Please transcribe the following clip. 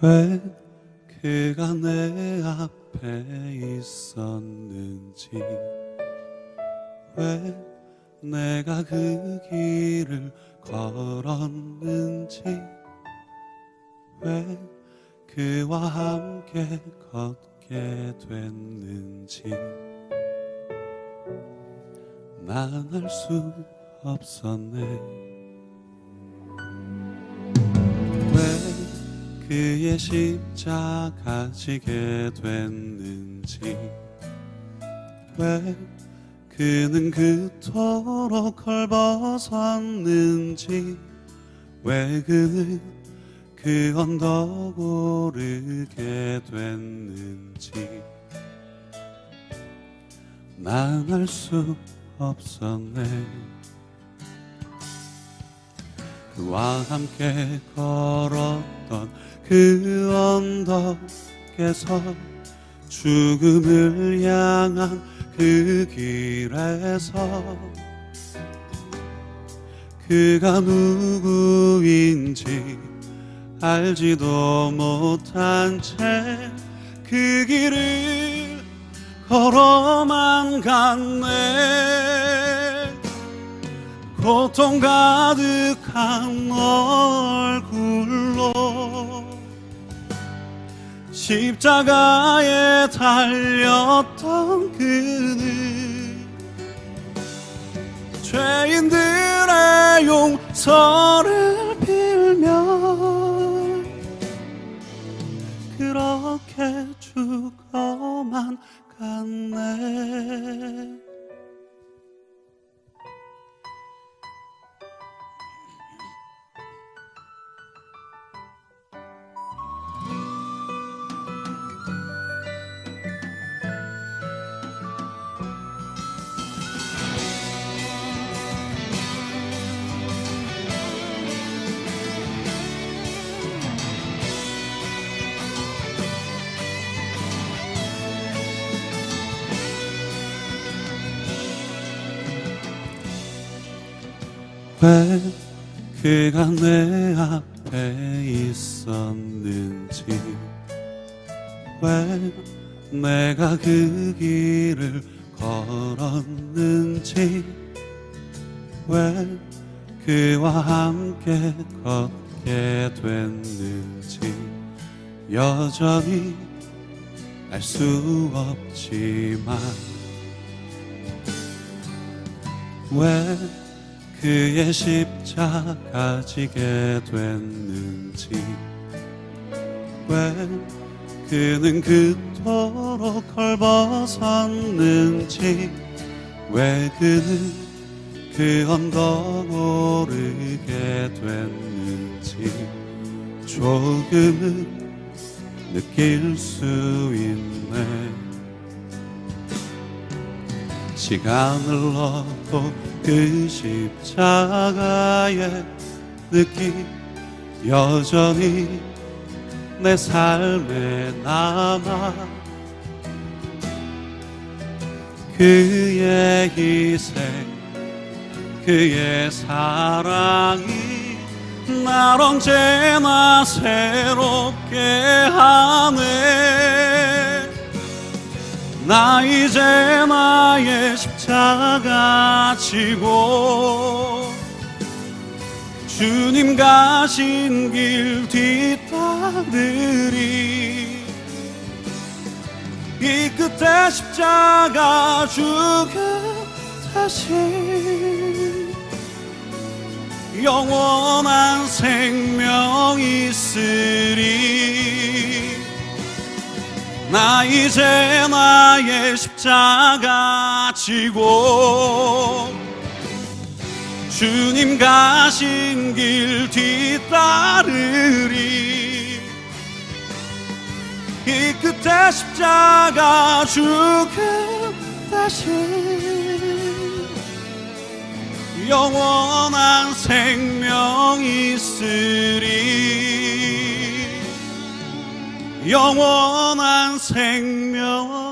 왜 그가 내 앞에 있었는지? 왜 내가 그 길을 걸었는지? 왜 그와 함께 걷게 됐는지? 난 알 수 없었네 그의 십자가 지게 됐는지 왜 그는 그토록 헐벗었는지 왜 그는 그 언덕 오르게 됐는지 난 알 수 없었네. 그와 함께 걸었던 그 언덕에서 죽음을 향한 그 길에서 그가 누구인지 알지도 못한 채 그 길을 걸어만 갔네. 고통 가득한 얼굴로 십자가에 달렸던 그는 죄인들의 용서를 빌며 그렇게 죽어만 갔네 왜 그가 내 앞에 있었는지? 왜 내가 그 길을 걸었는지? 왜 그와 함께 걷게 됐는지? 여전히 알 수 없지만 왜 그의 십자가 지게 됐는지. 왜 그는 그토록 헐벗었는지. 왜 그는 그 언덕 오르게 됐는지. 조금은 느낄 수 있네. 시간을 넣고 그 십자가의 느낌 여전히 내 삶에 남아 그의 희생 그의 사랑이 날 언제나 새롭게 하네. 나 이제 나의 가 지고 주님 가신 길 뒤따르리 이 끝에 십자가 죽음 대신 영원한 생명 있으리. 나 이제 나의 십자가 지고 주님 가신 길 뒤따르리. 이 끝에 십자가 죽음 대신 영원한 생명 있으리. 영원한 생명